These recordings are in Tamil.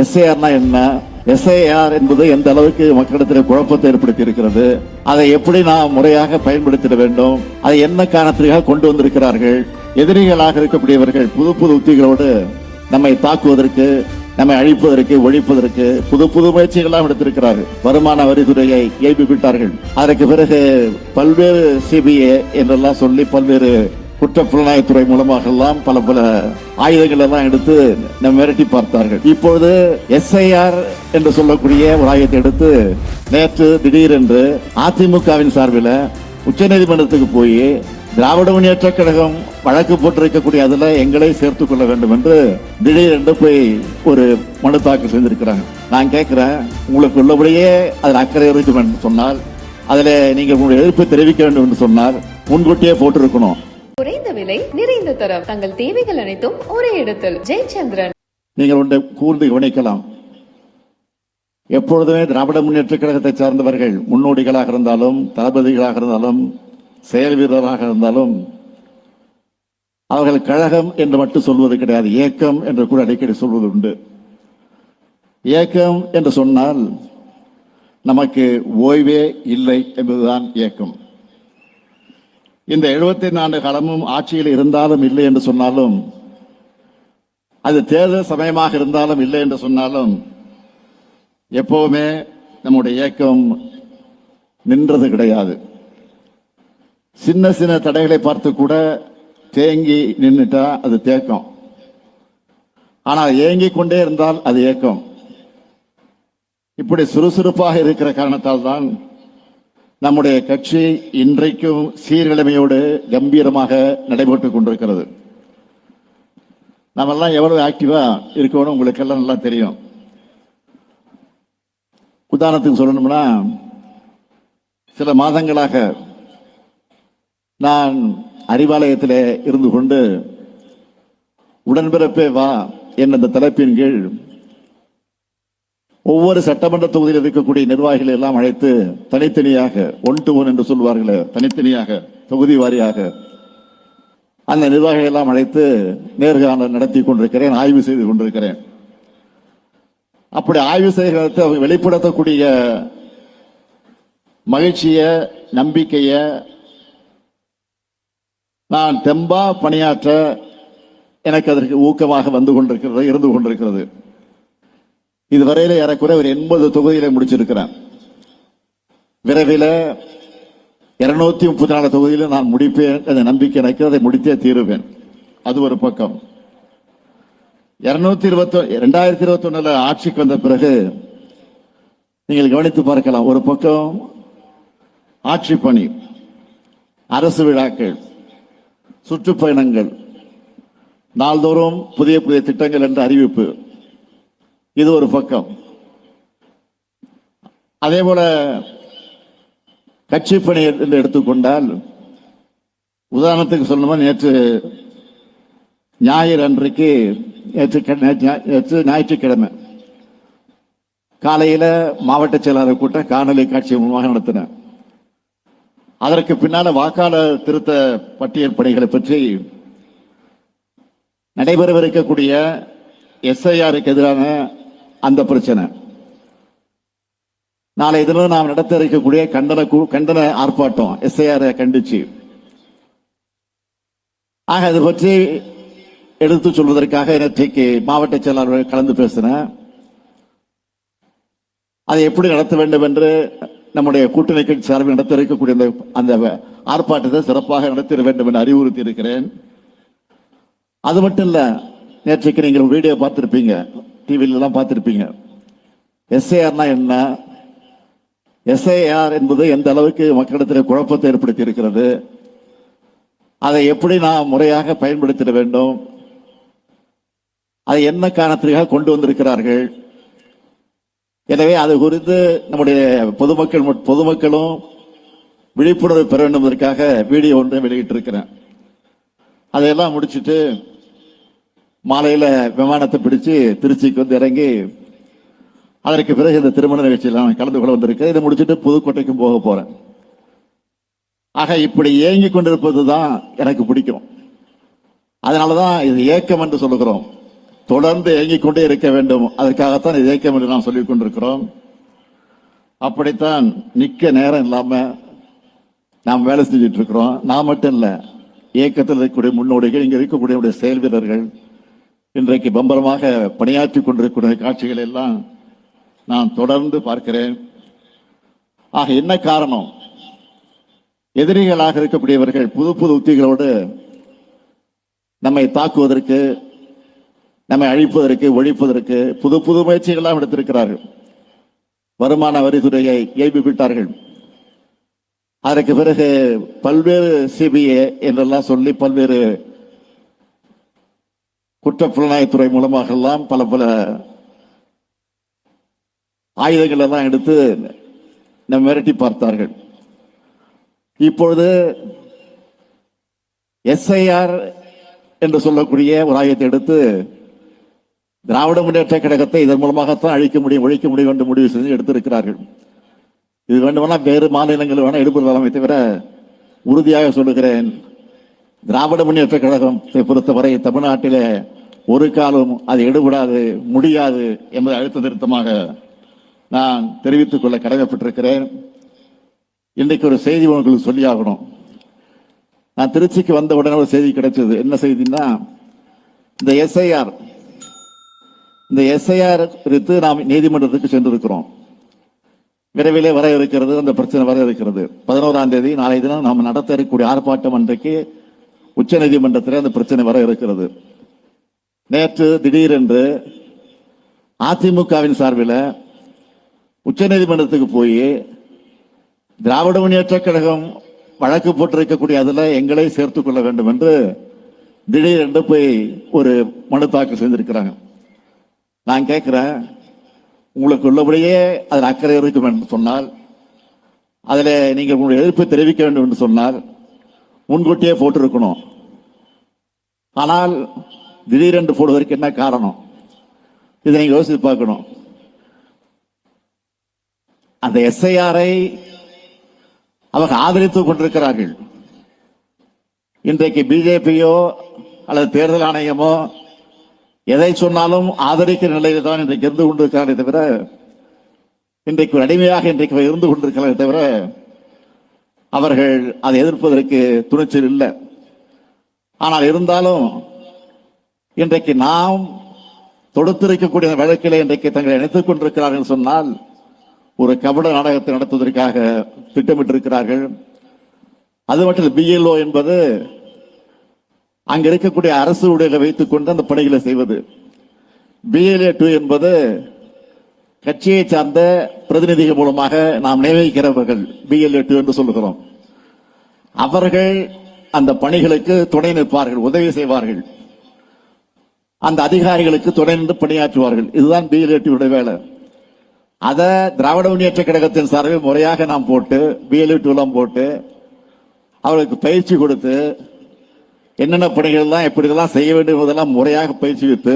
எஸ்ஏஆர்னா என்ன? எஸ்ஐஆர் என்பது எந்த அளவுக்கு மக்களிடத்தில் குழப்பத்தை ஏற்படுத்தி இருக்கிறது அதை எப்படி நாம் முறையாக பயன்படுத்திட வேண்டும்? அதை என்ன காரணத்திற்காக கொண்டு வந்திருக்கிறார்கள்? எதிரிகளாக இருக்கக்கூடியவர்கள் புது புது உத்திகளோடு நம்மை தாக்குவதற்கு நம்மை அழிப்பதற்கு ஒழிப்பதற்கு புது புது முயற்சிகள்லாம் எடுத்திருக்கிறார்கள். வருமான வரித்துறையை ஏபி விட்டார்கள் அதற்கு பிறகு பல்வேறு சிபிஏ என்றெல்லாம் சொல்லி பல்வேறு குற்றப்புலனாய்த்துறை மூலமாக எல்லாம் பல பல ஆயுதங்கள் எல்லாம் எடுத்து நம்ம மிரட்டி பார்த்தார்கள். இப்பொழுது எஸ்ஐஆர் என்று சொல்லக்கூடிய ஒரு ஆயுதத்தை எடுத்து நேற்று திடீரென்று அதிமுகவின் சார்பில் உச்சநீதிமன்றத்துக்கு போய் திராவிட முன்னேற்ற கழகம் வழக்கு போட்டிருக்கக்கூடிய அதில் எங்களை சேர்த்துக் கொள்ள வேண்டும் என்று திடீரென்று போய் ஒரு மனு தாக்கல் செய்திருக்கிறாங்க. நான் கேட்கிறேன் உங்களுக்கு உள்ளபடியே அதில் அக்கறை இருக்கும் என்று சொன்னால் அதில் நீங்கள் உங்களுடைய எதிர்ப்பு தெரிவிக்க வேண்டும் என்று சொன்னால் முன்கூட்டியே போட்டிருக்கணும். குறைந்த விலை நிறைந்த தரம். தங்கள் தேவைகள் அனைத்தும் ஒரே இடத்தில். ஜெயச்சந்திரன். நீங்கள் ஒன்றை கூர்ந்து கவனிக்கலாம். எப்பொழுதுமே திராவிட முன்னேற்ற கழகத்தை சார்ந்தவர்கள் முன்னோடிகளாக இருந்தாலும் தளபதிகளாக இருந்தாலும் செயல் வீரராக இருந்தாலும் அவர்கள் கழகம் என்று மட்டும் சொல்வது கிடையாது. இயக்கம் என்று கூட அடிக்கடி சொல்வது உண்டு. இயக்கம் என்று சொன்னால் நமக்கு ஓய்வே இல்லை என்பதுதான் இயக்கம். இந்த எழுபத்தி நான்கு காலமும் ஆட்சியில் இருந்தாலும் இல்லை என்று சொன்னாலும் அது தேர்தல் சமயமாக இருந்தாலும் இல்லை என்று சொன்னாலும் எப்பவுமே நம்முடைய இயக்கம் நின்றது கிடையாது. சின்ன சின்ன தடைகளை பார்த்து கூட தேங்கி நின்றுட்டா அது தேக்கம். ஆனால் ஏங்கிக் கொண்டே இருந்தால் அது ஏக்கம். இப்படி சுறுசுறுப்பாக இருக்கிற காரணத்தால் தான் நம்முடைய கட்சி இன்றைக்கும் சீர்கிழமையோடு கம்பீரமாக நடைபெற்றுக் கொண்டிருக்கிறது. நம்மெல்லாம் எவ்வளவு ஆக்டிவா இருக்கணும் உங்களுக்கு எல்லாம் நல்லா தெரியும். உதாரணத்துக்கு சொல்லணும்னா சில மாதங்களாக நான் அறிவாலயத்தில் இருந்து கொண்டு உடன்பிறப்பே வா என்ற இந்த தலைப்பின் கீழ் ஒவ்வொரு சட்டமன்ற தொகுதியில் இருக்கக்கூடிய நிர்வாகிகளை எல்லாம் அழைத்து தனித்தனியாக ஒன் டு ஒன் என்று சொல்வார்களே தனித்தனியாக தொகுதி வாரியாக அந்த நிர்வாகிகளை எல்லாம் அழைத்து நேர்காணல் நடத்தி கொண்டிருக்கிறேன் ஆய்வு செய்து கொண்டிருக்கிறேன். அப்படி ஆய்வு செய்கிறத அவங்க வெளிப்படுத்தக்கூடிய மகிழ்ச்சிய நம்பிக்கைய நான் தெம்பா பணியாற்ற எனக்கு அதற்கு ஊக்கமாக வந்து கொண்டிருக்கிறது இருந்து கொண்டிருக்கிறது. இதுவரையில ஏறக்குறைய ஒரு எண்பது தொகுதியில முடிச்சிருக்கிறார் விரைவில் இருநூத்தி முப்பத்தி நாலு தொகுதியில நான் முடிப்பேன் அதை நம்பிக்கை எனக்கு அதை முடித்தே தீருவேன். அது ஒரு பக்கம். இருநூத்தி இருபத்தி ரெண்டாயிரத்தி இருபத்தி ஒண்ணுல ஆட்சிக்கு வந்த பிறகு நீங்கள் கவனித்து பார்க்கலாம் ஒரு பக்கம் ஆட்சி பணி அரசு விழாக்கள் சுற்றுப்பயணங்கள் நாள்தோறும் புதிய புதிய திட்டங்கள் என்ற அறிவிப்பு. இது ஒரு பக்கம். அதே போல கட்சி பணி என்று எடுத்துக்கொண்டால் உதாரணத்துக்கு சொல்லணுமா நேற்று ஞாயிறு அன்றைக்கு நேற்று நேற்று ஞாயிற்றுக்கிழமை காலையில் மாவட்ட செயலாளர் கூட்டம் காணொலி காட்சி மூலமாக நடத்தினேன் அதற்கு பின்னால வாக்காளர் திருத்த பட்டியல் பணிகளை பற்றி நடைபெறவிருக்கக்கூடிய எஸ்ஐஆருக்கு எதிரான அந்த பிரச்சனை. நாளை தினம் நாம் நடத்த இருக்கக்கூடிய கண்டன கண்டன ஆர்ப்பாட்டம் எஸ்ஐஆர் கண்டிச்சு. ஆக அது பற்றி எடுத்து சொல்வதற்காக நேற்றைக்கு மாவட்ட செயலாளர்கள் கலந்து பேசினேன் அதை எப்படி நடத்த வேண்டும் என்று நம்முடைய கூட்டணி கட்சி சார்பில் நடத்த இருக்கக்கூடிய அந்த அந்த ஆர்ப்பாட்டத்தை சிறப்பாக நடத்திட வேண்டும் என்று அறிவுறுத்தி இருக்கிறேன் அது மட்டும் இல்லை நேற்றைக்கு நீங்கள் வீடியோ பார்த்துருப்பீங்க. டிவிலெலாம் பார்த்துருப்பீங்க. எஸ்ஏஆர்னா என்ன? எஸ்ஐஆர் என்பது எந்த அளவுக்கு மக்களிடத்தில் குழப்பத்தை ஏற்படுத்தி இருக்கிறது அதை எப்படி நாம் முறையாக பயன்படுத்திட வேண்டும்? அதை என்ன காரணத்திற்காக கொண்டு வந்திருக்கிறார்கள்? எனவே அது குறித்து நம்முடைய பொதுமக்கள் பொதுமக்களும் விழிப்புணர்வு பெற வேண்டும் என்பதற்காக வீடியோ ஒன்றை வெளியிட்டிருக்கிறேன். அதையெல்லாம் முடிச்சுட்டு மாலையில் விமானத்தை பிடிச்சு திருச்சிக்கு வந்து இறங்கி அதற்கு பிறகு இந்த திருமண நிகழ்ச்சியில் நான் கலந்து கொள்ள வந்திருக்கேன் இதை முடிச்சுட்டு புதுக்கோட்டைக்கும் போக போகிறேன் ஆக இப்படி ஏங்கி கொண்டிருப்பது தான் எனக்கு பிடிக்கும். அதனாலதான் இது ஏக்கம் என்று சொல்லுகிறோம். தொடர்ந்து இயங்கிக் கொண்டே இருக்க வேண்டும். அதற்காகத்தான் இது ஏக்கம் என்று நாம் சொல்லிக் கொண்டிருக்கிறோம். அப்படித்தான் நிற்க நேரம் இல்லாமல் நாம் வேலை செஞ்சுட்டு இருக்கிறோம். நான் மட்டும் இல்லை இயக்கத்தில் இருக்கக்கூடிய முன்னோடிகள் இங்கே இருக்கக்கூடிய செயல் வீரர்கள் இன்றைக்கு பம்பரமாக பணியாற்றி கொண்டிருக்கிற காட்சிகள் எல்லாம் நான் தொடர்ந்து பார்க்கிறேன். ஆக என்ன காரணம்? எதிரிகளாக இருக்கக்கூடியவர்கள் புது புது உத்திகளோடு நம்மை தாக்குவதற்கு நம்மை அழிப்பதற்கு ஒழிப்பதற்கு புது புது முயற்சிகள்லாம் எடுத்திருக்கிறார்கள். வருமான வரித்துறையை ஏய்ப்பு விட்டார்கள் அதற்கு பிறகு பல்வேறு சிபிஏ என்றெல்லாம் சொல்லி பல்வேறு குற்றப்புலனாய்த்துறை மூலமாக எல்லாம் பல பல ஆயுதங்கள் எல்லாம் எடுத்து நம்ம மிரட்டி பார்த்தார்கள். இப்பொழுது எஸ்ஐஆர் என்று சொல்லக்கூடிய ஒரு ஆயுதத்தை எடுத்து திராவிட முன்னேற்ற கழகத்தை இதன் மூலமாகத்தான் அழிக்க முடியும் ஒழிக்க முடியும் என்று முடிவு செஞ்சு எடுத்திருக்கிறார்கள். இது வேண்டுமானா வேறு மாநிலங்கள் வேணால் எடுப்பதாமே தவிர உறுதியாக சொல்லுகிறேன் திராவிட முன்னேற்ற கழகத்தை பொறுத்தவரை தமிழ்நாட்டிலே ஒரு காலம் அது எடுபடாது முடியாது என்பதை அழுத்த திருத்தமாக நான் தெரிவித்துக் கொள்ள கடமைப்பட்டிருக்கிறேன். இன்றைக்கு ஒரு செய்தி உங்களுக்கு சொல்லியாகணும் நான் திருச்சிக்கு வந்த உடனே ஒரு செய்தி கிடைச்சது. என்ன செய்தின்னா இந்த எஸ்ஐஆர் இந்த எஸ்ஐஆர் குறித்து நாம் நீதிமன்றத்துக்கு சென்றிருக்கிறோம். விரைவிலே வர இருக்கிறது அந்த பிரச்சனை வர இருக்கிறது. பதினோராம் தேதி நாளைய தினம் நாம் நடத்த இருக்கக்கூடிய ஆர்ப்பாட்டம் அன்றைக்கு உச்ச நீதிமன்றத்தில் அந்த பிரச்சனை வர இருக்கிறது. நேற்று திடீரென்று அதிமுகவின் சார்பில் உச்சநீதிமன்றத்துக்கு போய் திராவிட முன்னேற்ற கழகம் வழக்கு போட்டிருக்கக்கூடிய அதில் எங்களை சேர்த்துக் கொள்ள வேண்டும் என்று திடீரென்று போய் ஒரு மனு தாக்கல் செய்திருக்கிறாங்க. நான் கேட்குறேன் உங்களுக்கு உள்ளபடியே அதில் அக்கறை இருக்கும் என்று சொன்னால் அதில் நீங்கள் உங்களுடைய எதிர்ப்பை தெரிவிக்க வேண்டும் என்று சொன்னால் முன்கூட்டியே போட்டிருக்கணும். ஆனால் திடீரென்று போடுவதற்கு என்ன காரணம்? இதை நீங்க யோசித்து பார்க்கணும். அந்த எஸ்ஐஆரை அவர்கள் ஆதரித்துக் கொண்டிருக்கிறார்கள். இன்றைக்கு பிஜேபியோ அல்லது தேர்தல் ஆணையமோ எதை சொன்னாலும் ஆதரிக்கிற நிலையில் தான் இன்றைக்கு இருந்து கொண்டிருக்கிறாரே தவிர இன்றைக்கு ஒரு அடிமையாக இன்றைக்கு இருந்து கொண்டிருக்கிறாரே தவிர அவர்கள் அதை எதிர்ப்பதற்கு துணிச்சல் இல்லை. ஆனால் இருந்தாலும் இன்றைக்கு நாம் தொடுத்திருக்கக்கூடிய வழக்கிலே இன்றைக்கு தங்களை இணைத்துக் கொண்டிருக்கிறார்கள் சொன்னால் ஒரு கபட நாடகத்தை நடத்துவதற்காக திட்டமிட்டிருக்கிறார்கள். அது மட்டும் பிஎல்ஓ என்பது அங்க இருக்கக்கூடிய அரசு ஊழியர்களை வைத்துக் கொண்டு அந்த பணிகளை செய்வது. பிஎல்ஏ டூ என்பது கட்சியை சார்ந்த பிரதிநிதிகள் மூலமாக நாம் நியமிக்கிறவர்கள் பிஎல்ஏ டூ என்று சொல்லுகிறோம். அவர்கள் அந்த பணிகளுக்கு துணை நிற்பார்கள் உதவி செய்வார்கள். அந்த அதிகாரிகளுக்கு தொடர்ந்து பணியாற்றுவார்கள். இதுதான் பிஎல்ஏ வேலை. அதை திராவிட முன்னேற்ற கழகத்தின் சார்பில் முறையாக நாம் போட்டு பிஎல்இடிலாம் போட்டு அவர்களுக்கு பயிற்சி கொடுத்து என்னென்ன பணிகள்லாம் எப்படிலாம் செய்ய வேண்டும் என்பதெல்லாம் முறையாக பயிற்சிவித்து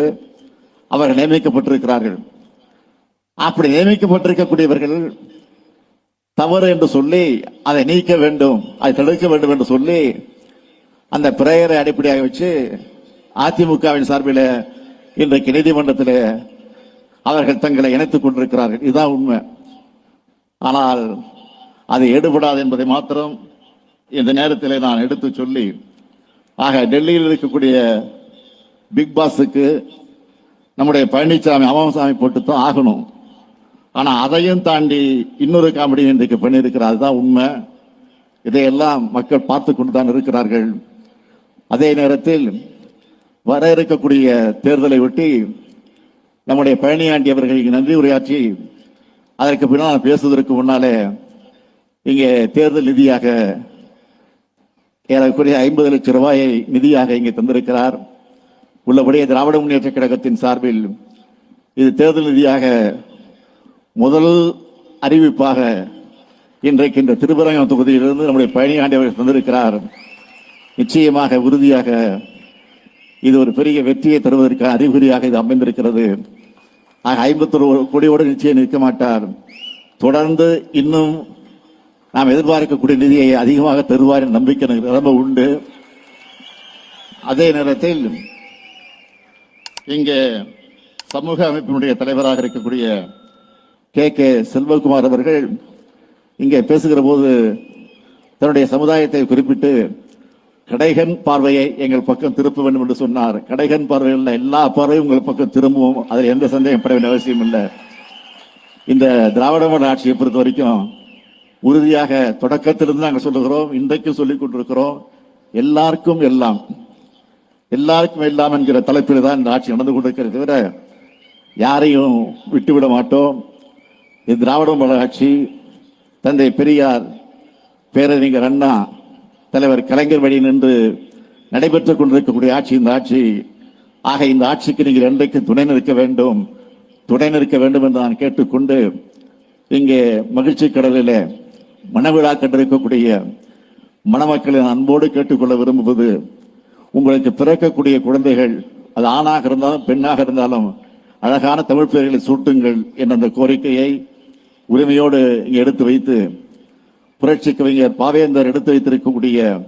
அவர்கள் நியமிக்கப்பட்டிருக்கிறார்கள். அப்படி நியமிக்கப்பட்டிருக்கக்கூடியவர்கள் தவறு என்று சொல்லி அதை நீக்க வேண்டும் அதை தடுக்க வேண்டும் என்று சொல்லி அந்த பிரேயரை அடிப்படையாக வச்சு அதிமுகவின் சார்பில் இன்றைக்கு நீதிமன்றத்தில் அவர்கள் தங்களை இணைத்துக் கொண்டிருக்கிறார்கள். இதுதான் உண்மை. ஆனால் அது எடுபடாது என்பதை மாத்திரம் இந்த நேரத்தில் நான் எடுத்து சொல்லி ஆக டெல்லியில் இருக்கக்கூடிய பிக் பாஸுக்கு நம்முடைய பழனிசாமி அமாமசாமி போட்டு தான் ஆகணும். ஆனால் அதையும் தாண்டி இன்னொரு காமெடி இன்றைக்கு பண்ணியிருக்கிறார். அதுதான் உண்மை. இதையெல்லாம் மக்கள் பார்த்து கொண்டு தான் இருக்கிறார்கள். அதே நேரத்தில் வர இருக்கக்கூடிய தேர்தலை ஒட்டி நம்முடைய பழனியாண்டி நன்றி உரையாற்றி அதற்கு பின்னால் பேசுவதற்கு முன்னாலே இங்கே தேர்தல் நிதியாக ஏறக்குறைய ஐம்பது லட்சம் ரூபாயை நிதியாக இங்கே தந்திருக்கிறார். உள்ளபடியே திராவிட முன்னேற்ற கழகத்தின் சார்பில் இது தேர்தல் நிதியாக முதல் அறிவிப்பாக இன்றைக்கு இந்த திருப்பரங்கம் தொகுதியிலிருந்து நம்முடைய பழனியாண்டி அவர்கள் தந்திருக்கிறார். நிச்சயமாக உறுதியாக இது ஒரு பெரிய வெற்றியை தருவதற்கான அறிகுறியாக இது அமைந்திருக்கிறது. ஆக ஐம்பத்தொரு கோடியோடு நிச்சயம் நிற்க மாட்டார். தொடர்ந்து இன்னும் நாம் எதிர்பார்க்கக்கூடிய நிதியை அதிகமாக தருவார் என்ற நம்பிக்கை எனக்கு ரொம்ப உண்டு. அதே நேரத்தில் இங்கே சமூக அமைப்பினுடைய தலைவராக இருக்கக்கூடிய கே. கே. செல்வகுமார் அவர்கள் இங்கே பேசுகிற போது தன்னுடைய சமுதாயத்தை குறிப்பிட்டு கடைகன் பார்வையை எங்கள் பக்கம் திருப்ப வேண்டும் என்று சொன்னார். கடைகன் பார்வையில் எல்லா பார்வையும் உங்கள் பக்கம் திரும்பவும். அதில் எந்த சந்தேகம் பட வேண்டிய அவசியம் இல்லை. இந்த திராவிட மாடல் ஆட்சியை பொறுத்த வரைக்கும் உறுதியாக தொடக்கத்திலிருந்து நாங்கள் சொல்லுகிறோம். இன்றைக்கும் சொல்லிக் கொண்டிருக்கிறோம். எல்லாருக்கும் எல்லாம் எல்லாருக்கும் எல்லாம் என்கிற தலைப்பில் தான் இந்த ஆட்சி நடந்து கொண்டிருக்கிறது தவிர யாரையும் விட்டுவிட மாட்டோம். இது திராவிட மாடல் ஆட்சி தந்தை பெரியார் பேரறிஞர் அண்ணா தலைவர் கலைஞர் வழி நின்று நடைபெற்றுக் கொண்டிருக்கக்கூடிய ஆட்சி இந்த ஆட்சி. ஆக இந்த ஆட்சிக்கு நீங்கள் என்றைக்கும் துணை நிற்க வேண்டும் துணை நிற்க வேண்டும் என்று நான் கேட்டுக்கொண்டு இங்கே மகிழ்ச்சி கடலில் மனவிழா கண்டிருக்கக்கூடிய மணமக்களின் அன்போடு கேட்டுக்கொள்ள விரும்புவது உங்களுக்கு பிறக்கக்கூடிய குழந்தைகள் அது ஆணாக இருந்தாலும் பெண்ணாக இருந்தாலும் அழகான தமிழ் பெயர்களை சூட்டுங்கள் என்ற அந்த கோரிக்கையை உரிமையோடு இங்கே எடுத்து வைத்து புரட்சி கவிஞர் பாவேந்தர் எடுத்து வைத்திருக்கக்கூடிய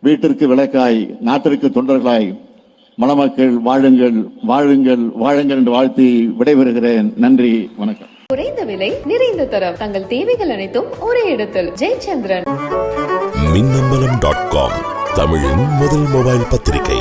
வீட்டிற்கு விளக்காய் நாட்டிற்கு தொண்டர்களாய் மணமக்கள் வாழுங்கள் வாழுங்கள் வாழுங்கள் என்று வாழ்த்தி விடைபெறுகிறேன். நன்றி வணக்கம். குறைந்த விலை நிறைந்த தரம். தங்கள் தேவைகள் அனைத்தும் ஒரே இடத்தில். ஜெயச்சந்திரன். மின்னம்பலம் டாட் காம் தமிழின் முதல் மொபைல் பத்திரிகை.